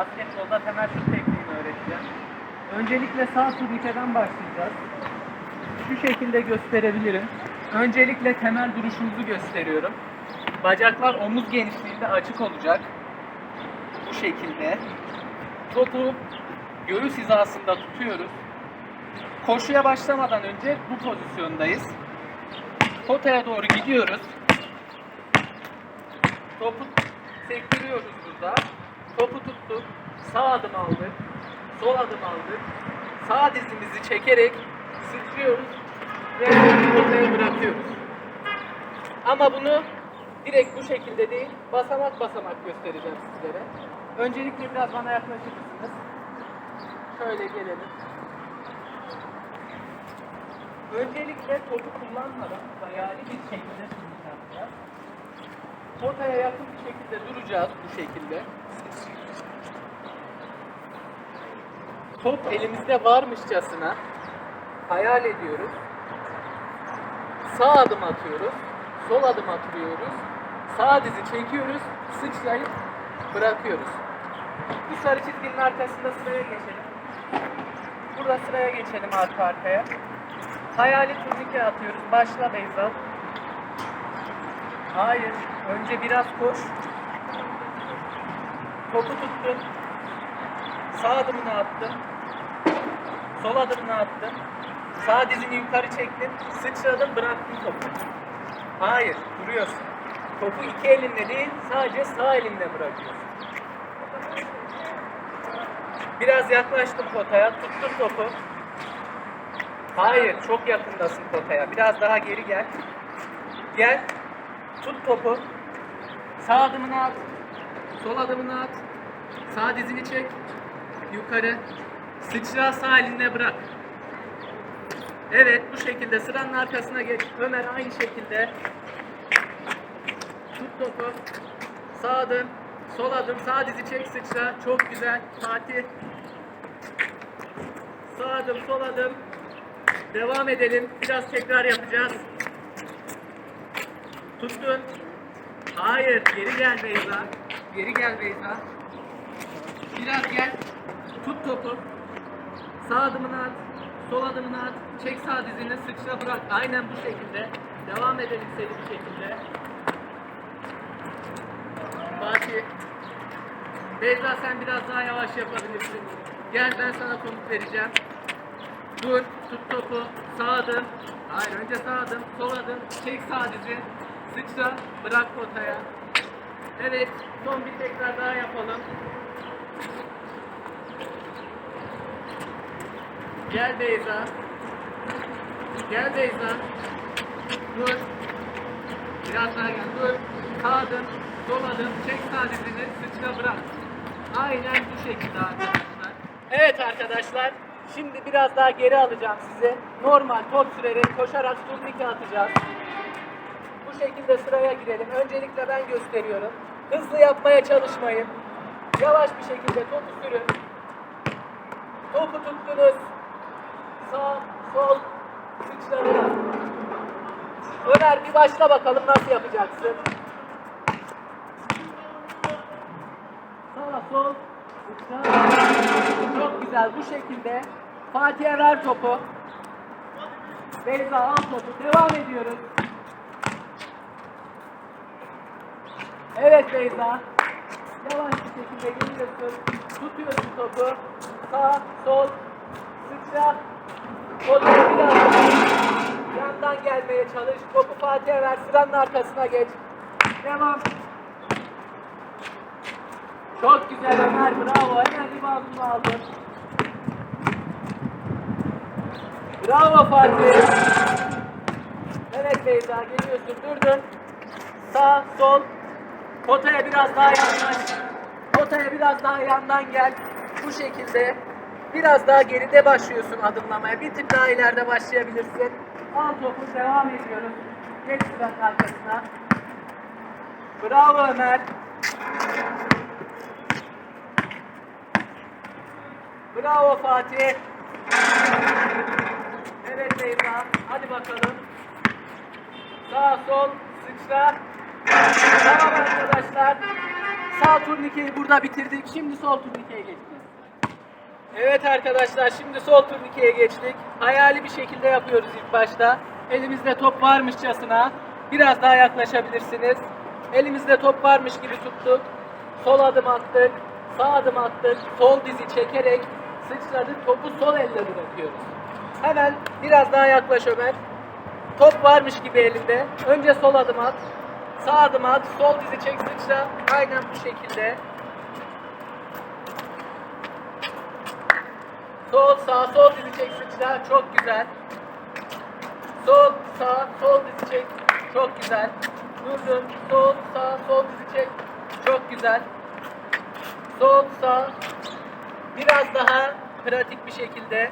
basketbolda temel şut tekniğini öğreteceğim. Öncelikle sağ turnikeden başlayacağız. Şu şekilde gösterebilirim. Öncelikle temel duruşumuzu gösteriyorum. Bacaklar omuz genişliğinde açık olacak. Bu şekilde. Topu göğüs hizasında tutuyoruz. Koşuya başlamadan önce bu pozisyondayız. Potaya doğru gidiyoruz. Topu sektiriyoruz burada. Topu tuttuk. Sağ adım aldık. Sol adım aldık. Sağ dizimizi çekerek sıçrıyoruz ve potaya bırakıyoruz. Ama bunu direkt bu şekilde değil, basamak basamak göstereceğim sizlere. Öncelikle biraz bana yaklaşır mısınız? Şöyle gelelim. Öncelikle topu kullanmadan hayali bir şekilde sunacağız. Potaya yakın bir şekilde duracağız bu şekilde. Top elimizde varmışçasına hayal ediyoruz. Sağ adım atıyoruz. Sol adım atıyoruz. Sağ dizi çekiyoruz. Sıçrayıp bırakıyoruz. Bu sarı çizginin arkasında sıraya geçelim. Burada sıraya geçelim arka arkaya. Hayali turnike atıyoruz. Başla Beyza. Hayır. Önce biraz koş. Topu tuttun. Sağ adımını attın. Sol adımını attın. Sağ dizini yukarı çektin. Sıçradın bıraktın topu. Hayır. Duruyorsun. Topu iki elinle değil sadece sağ elinle bırakıyorsun. Biraz yaklaştın potaya. Tuttun topu. Hayır. Çok yakındasın potaya. Biraz daha geri gel. Gel. Tut topu. Sağ adımını at. Sol adımını at. Sağ dizini çek. Yukarı. Sıçra sağ elinle bırak. Evet bu şekilde sıranın arkasına geç. Ömer aynı şekilde. Tut topu. Sağ adım. Sol adım. Sağ dizi çek sıçra. Çok güzel. Fatih. Sağ adım. Sol adım. Devam edelim. Biraz tekrar yapacağız. Tuttun. Hayır. Geri gel Beyza. Geri gel Beyza. Biraz gel. Tut topu. Sağ adımını at. Sol adımını at. Çek sağ dizini sıçra bırak. Aynen bu şekilde. Devam edelim seri bir şekilde. Fatih. Beyza sen biraz daha yavaş yapabilirsin. Gel ben sana komut vereceğim. Dur. Tut topu. Sağ adım. Hayır önce sağ adım. Sol adım. Çek sağ dizi. Sıçra. Bırak potaya. Evet. Son bir tekrar daha yapalım. Gel Beyza. Gel Beyza. Dur. Biraz daha gel. Dur. Sağ adım. Sol adım. Çek sağ dizini. Sıçra bırak. Aynen bu şekilde arkadaşlar. Evet arkadaşlar. Şimdi biraz daha geri alacağım sizi. Normal top sürerek koşarak turnike atacağız. Bu şekilde sıraya girelim. Öncelikle ben gösteriyorum. Hızlı yapmaya çalışmayın. Yavaş bir şekilde topu sürün. Topu tuttunuz. Sağ, sol, sıçradılar. Ömer bir başla bakalım nasıl yapacaksın. Sağ, sol, sıçra. Çok güzel bu şekilde. Fatih'e ver topu. Beyza al topu. Devam ediyoruz. Evet Beyza. Yavaş bir şekilde geliyorsun. Tutuyorsun topu. Sağ, sol, sıçra. Potaya biraz yandan gelmeye çalış. Topu Fatih'e ver. Sıranın arkasına geç. Devam. Çok güzel Ömer. Bravo. Hemen reboundunu aldın. Bravo Fatih. Evet Beyza geliyorsun. Durdun. Sağ, sol. Potaya biraz daha yandan. Potaya biraz daha yandan gel. Bu şekilde. Biraz daha geride başlıyorsun adımlamaya. Bir tık daha ileride başlayabilirsin. Al topu devam ediyoruz. Geç sıranın arkasına. Bravo Ömer. Bravo Fatih. Evet Beyza. Hadi bakalım. Sağ sol sıçra. Tamam arkadaşlar. Sağ turnikeyi burada bitirdik. Şimdi sol turnikeye geçeceğiz. Evet arkadaşlar şimdi sol turnikeye geçtik. Hayali bir şekilde yapıyoruz ilk başta. Elimizde top varmışçasına biraz daha yaklaşabilirsiniz. Elimizde top varmış gibi tuttuk. Sol adım attık. Sağ adım attık. Sol dizi çekerek sıçradık. Topu sol elle bırakıyoruz. Hemen biraz daha yaklaş Ömer. Top varmış gibi elinde. Önce sol adım at. Sağ adım at. Sol dizi çek sıçra. Aynen bu şekilde. Sol sağ sol dizi çek sıçra. Çok güzel. Sol sağ sol dizi çek. Çok güzel. Durdun. Sol sağ sol dizi çek. Çok güzel. Sol sağ. Biraz daha pratik bir şekilde.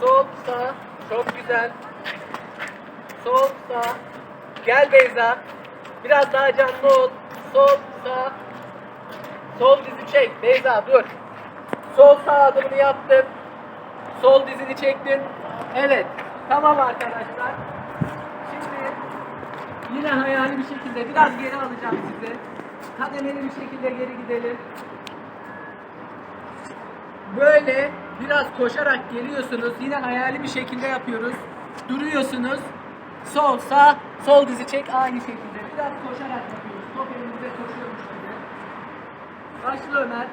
Sol sağ. Çok güzel. Sol sağ. Gel Beyza. Biraz daha canlı ol. Sol sağ. Sol dizi çek. Beyza dur. Sol sağ adımını yaptın. Sol dizini çektin. Evet. Tamam arkadaşlar. Şimdi yine hayali bir şekilde biraz geri alacağım sizi. Kademeli bir şekilde geri gidelim. Böyle biraz koşarak geliyorsunuz. Yine hayali bir şekilde yapıyoruz. Duruyorsunuz. Sol, sağ, sol dizi çek aynı şekilde. Biraz koşarak yapıyoruz. Top elimizde koşuyormuş gibi. Başla Ömer.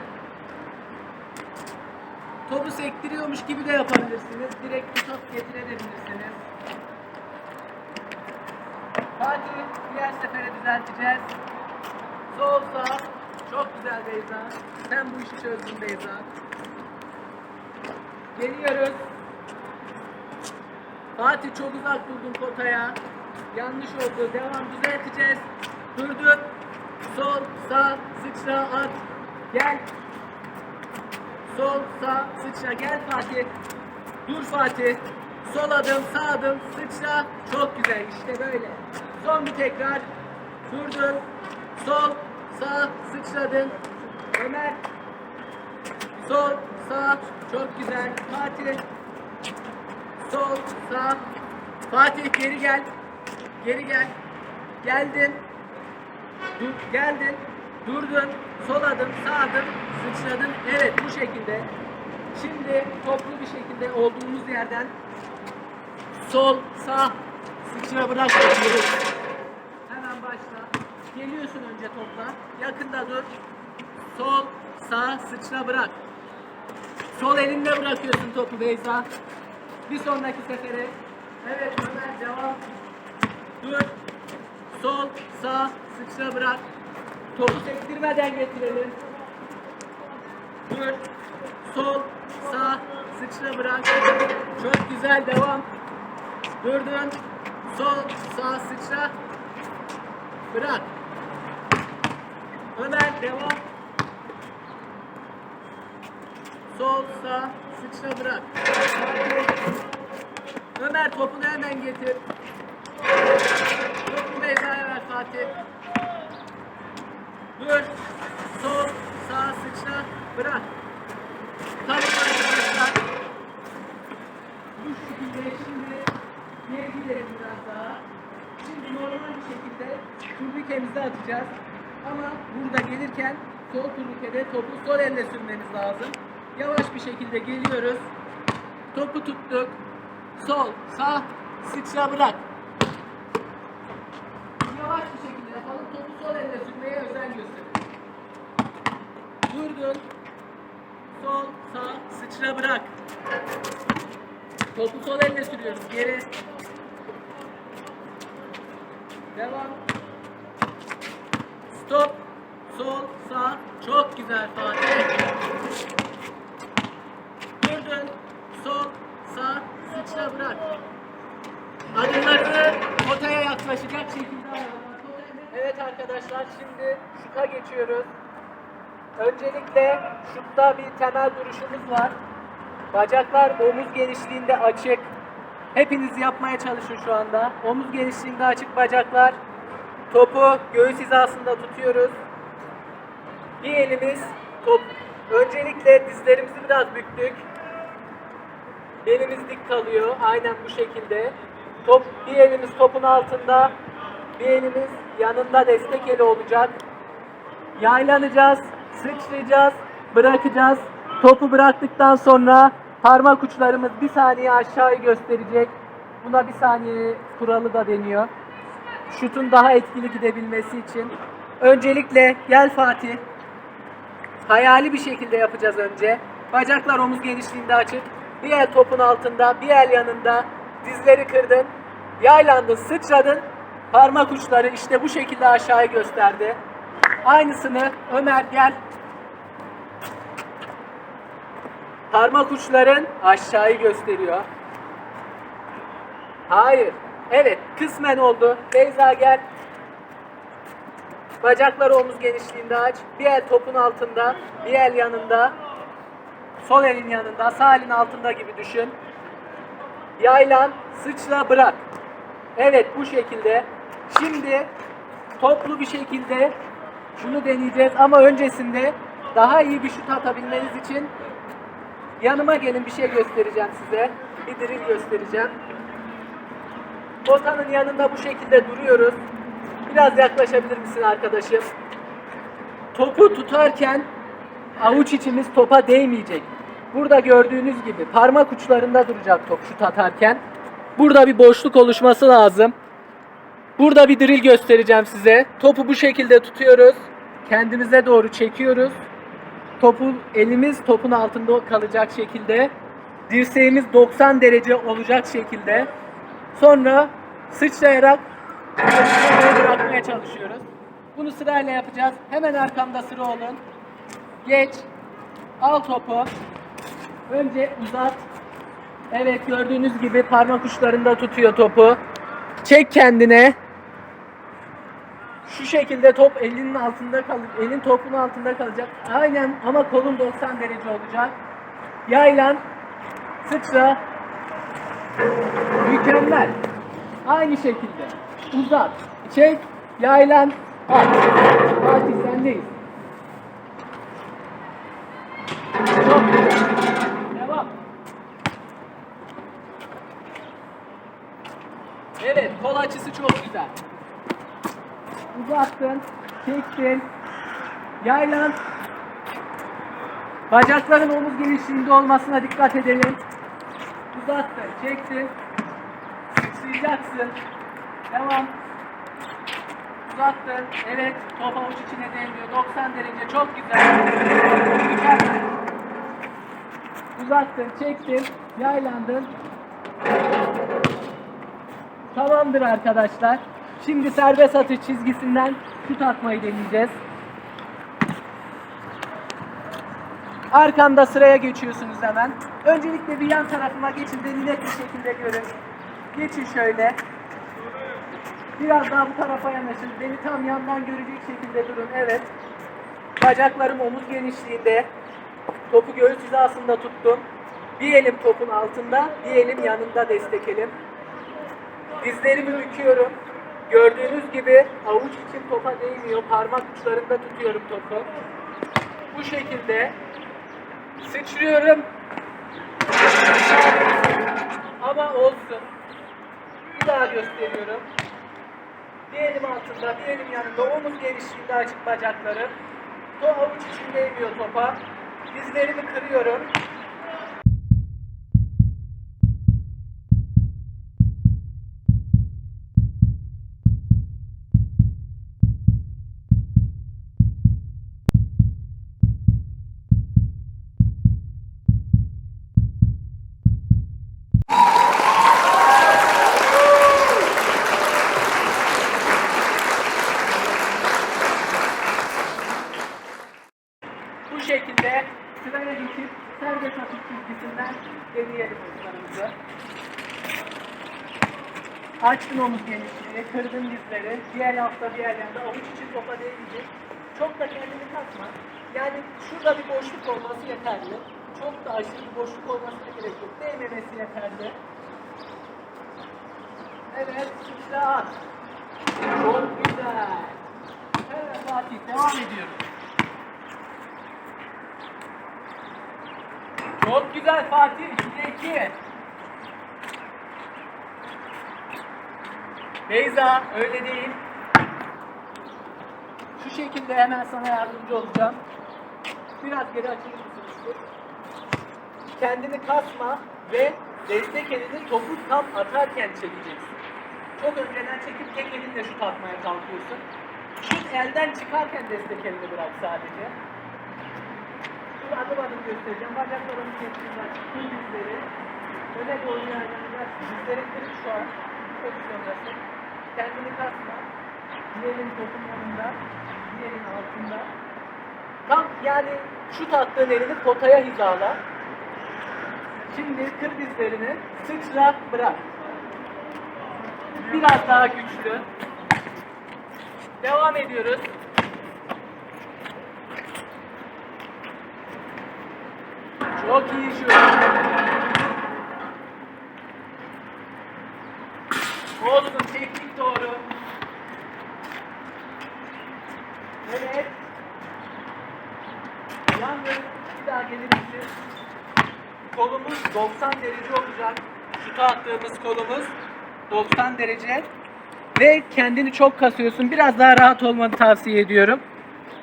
Topu sektiriyormuş gibi de yapabilirsiniz. Direkt bir top getirebilirsiniz. Fatih diğer sefere düzelteceğiz. Sol sağ. Çok güzel Beyza. Sen bu işi çözdün Beyza. Geliyoruz. Fatih çok uzak durdun potaya. Yanlış oldu. Devam düzelteceğiz. Durdun. Sol, sağ, sıçra, at. Gel. Sol, sağ, sıçra. Gel Fatih. Dur Fatih. Sol adım, sağ adım, sıçra. Çok güzel. İşte böyle. Son bir tekrar. Durdun. Sol, sağ, sıçradın. Ömer. Sol, sağ. Çok güzel. Fatih. Sol, sağ. Fatih geri gel. Geri gel. Geldin. Dur, geldin. Durdun. Sol adım, sağ adım, sıçradın. Evet bu şekilde. Şimdi toplu bir şekilde olduğumuz yerden sol, sağ, sıçra bırak. Hemen başla. Geliyorsun önce topla. Yakında dur. Sol, sağ, sıçra bırak. Sol elinde bırakıyorsun topu Beyza. Bir sonraki sefere. Evet Ömer devam. Dur. Sol, sağ, sıçra bırak. Topu sektirmeden getirelim. Dur. Sol, sağ, sıçra bırak. Çok güzel devam. Durdun. Sol, sağ, sıçra. Bırak. Ömer devam. Sol, sağ, sıçra bırak. Ömer topunu hemen getir. Topu Beyza'ya ver Fatih. Dur. Sol, sağ, sıçra, bırak. Tamam arkadaşlar. Bu şekilde şimdi geri gidelim biraz daha. Şimdi normal bir şekilde turnikemizi atacağız. Ama burada gelirken sol turnikede topu sol elle sürmeniz lazım. Yavaş bir şekilde geliyoruz. Topu tuttuk. Sol, sağ, sıçra bırak. Yavaş bir. Elle sürmeye özen gösterin. Durdun. Sol, sağ, sıçra bırak. Topu sol elle sürüyoruz. Geri. Devam. Stop. Sol, sağ. Çok güzel Fatih. Durdun. Sol, sağ, sıçra bırak. Adımlarını potaya yaklaşacak şekilde. Evet arkadaşlar şimdi şuta geçiyoruz. Öncelikle şutta bir temel duruşumuz var. Bacaklar omuz genişliğinde açık. Hepiniz yapmaya çalışın şu anda. Omuz genişliğinde açık bacaklar. Topu göğüs hizasında tutuyoruz. Bir elimiz top. Öncelikle dizlerimizi biraz büktük. Belimiz dik kalıyor. Aynen bu şekilde. Top, bir elimiz topun altında. Bir elimiz yanında destek eli olacak. yaylanacağız, sıçrayacağız, bırakacağız. Topu bıraktıktan sonra parmak uçlarımız bir saniye aşağıyı gösterecek. Buna bir saniye kuralı da deniyor. Şutun daha etkili gidebilmesi için. Öncelikle gel Fatih. Hayali bir şekilde yapacağız önce. Bacaklar omuz genişliğinde açık. Bir el topun altında, bir el yanında. Dizleri kırdın. Yaylandın, sıçradın. Parmak uçları işte bu şekilde aşağıya gösterdi. Aynısını Ömer gel. Parmak uçların aşağıyı gösteriyor. Hayır. Evet, kısmen oldu. Beyza gel. Bacakları omuz genişliğinde aç. Bir el topun altında, bir el yanında. Sol elin yanında, sağ elin altında gibi düşün. Yaylan, sıçra, bırak. Evet bu şekilde. Şimdi toplu bir şekilde şunu deneyeceğiz ama öncesinde daha iyi bir şut atabilmeniz için yanıma gelin bir şey göstereceğim size. Bir drill göstereceğim. Potanın yanında bu şekilde duruyoruz. Biraz yaklaşabilir misin arkadaşım? Topu tutarken avuç içimiz topa değmeyecek. Burada gördüğünüz gibi parmak uçlarında duracak top şut atarken. Burada bir boşluk oluşması lazım. Burada bir drill göstereceğim size. Topu bu şekilde tutuyoruz. Kendimize doğru çekiyoruz. Topu elimiz topun altında kalacak şekilde. Dirseğimiz 90 derece olacak şekilde. Sonra sıçrayarak bırakmaya çalışıyoruz. Bunu sırayla yapacağız. Hemen arkamda sıra olun. Geç. Al topu. Önce uzat. Evet gördüğünüz gibi parmak uçlarında tutuyor topu. Çek kendine. Şu şekilde top elinin altında kalacak. Elin topun altında kalacak. Aynen ama kolun 90 derece olacak. Yaylan. Sıçra. Mükemmel. Aynı şekilde. Uzat. Çek. Yaylan. At. Fatih sendeyiz. Çok güzel. Devam. Evet, kol açısı çok güzel. Uzattın, çektin, yaylan. Bacakların omuz genişliğinde olmasına dikkat edelim. Uzattın, çektin, sıçrayacaksın. Devam. Uzattın, evet, top avuç içine değmiyor. 90 derece, çok güzel. Uzattın, çektin, yaylandın. Tamamdır arkadaşlar. Şimdi serbest atış çizgisinden şut atmayı deneyeceğiz. Arkamda sıraya geçiyorsunuz hemen. Öncelikle bir yan tarafıma geçin beni net bir şekilde görün. Geçin şöyle. Biraz daha bu tarafa yanaşın. Beni tam yandan görecek şekilde durun. Evet. Bacaklarım omuz genişliğinde. Topu göğüs hizasında tuttum. Bir elim topun altında, bir elim yanında destek elim. Dizlerimi büküyorum. Gördüğünüz gibi avuç için topa değmiyor. Parmak uçlarında tutuyorum topu. Bu şekilde sıçrıyorum. Ama olsun. Bir daha gösteriyorum. Bir elim altında, bir elim yanında, omuz genişliğinde açık bacaklarım. Top avuç için değmiyor topa. Dizlerimi kırıyorum. Omuz genişliği, kırdın dizleri, diğer hafta diğer yanda avuç için topa değmeyecek. Çok da kendini kasma. Yani şurada bir boşluk olması yeterli. Çok da aşırı bir boşluk olmasına gerek yok. Değmemesi yeterli. Evet, sıçra at. Çok güzel. Evet Fatih, devam ediyoruz. Çok güzel Fatih. 2'de 2. Beyza öyle değil. Şu şekilde hemen sana yardımcı olacağım. Biraz geri açılır mısınız? Kendini kasma ve destek elini topu tam atarken çekeceksin. Çok önceden çekip tek elinle şut atmaya kalkıyorsun. Şut elden çıkarken destek elini bırak sadece. Şurada adım adım göstereceğim. Bacaklarını keskin aç. Tüm dizleri. Öne doğru yaylanacak. Dizlerin kırık şu an. Pozisyondasın. Kendini kasma. Diğerin topun yanında. Diğerin altında. Tam yani şut attığın elini potaya hizala. Şimdi kır dizlerini. Sıçra bırak. Biraz daha güçlü. Devam ediyoruz. Çok iyi şu. Oğlum teknik doğru. Evet. Yalnız bir daha gelir misin? Kolumuz 90 derece olacak. Şuta attığımız kolumuz 90 derece. Ve kendini çok kasıyorsun. Biraz daha rahat olmanı tavsiye ediyorum.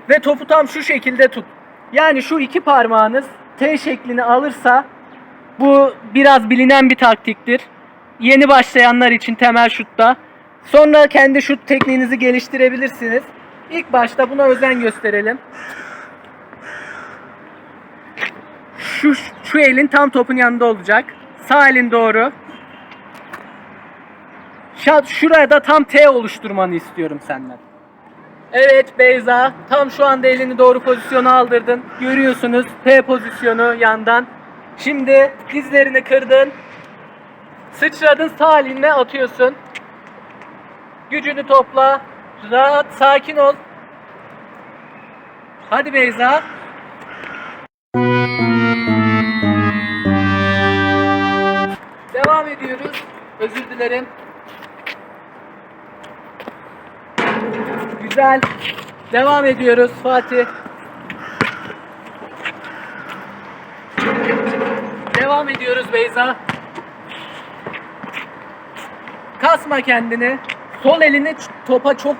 Ve topu tam şu şekilde tut. Yani şu iki parmağınız T şeklini alırsa bu biraz bilinen bir taktiktir. Yeni başlayanlar için temel şutta. Sonra kendi şut tekniğinizi geliştirebilirsiniz. İlk başta buna özen gösterelim. Şu, şu elin tam topun yanında olacak. Sağ elin doğru. Şuraya da tam T oluşturmanı istiyorum senden. Evet Beyza, tam şu anda elini doğru pozisyona aldırdın. Görüyorsunuz T pozisyonu yandan. Şimdi dizlerini kırdın. Sıçradın sağ elinle atıyorsun. Gücünü topla. Rahat, sakin ol. Hadi Beyza. Özür dilerim. Güzel. Devam ediyoruz Fatih. Devam ediyoruz Beyza. Kasma kendini. Sol elini topa çok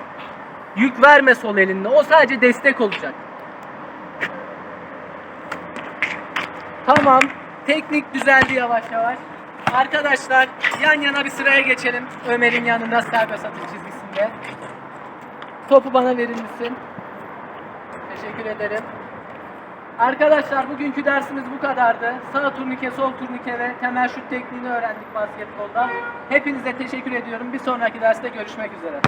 yük verme sol elinle. O sadece destek olacak. Tamam. Teknik düzeldi yavaş yavaş. Arkadaşlar yan yana bir sıraya geçelim. Ömer'in yanında serbest atış çizgisinde. Topu bana verir misin? Teşekkür ederim. Arkadaşlar bugünkü dersimiz bu kadardı. Sağ turnike, sol turnike ve temel şut tekniğini öğrendik basketbolda. Hepinize teşekkür ediyorum. Bir sonraki derste görüşmek üzere.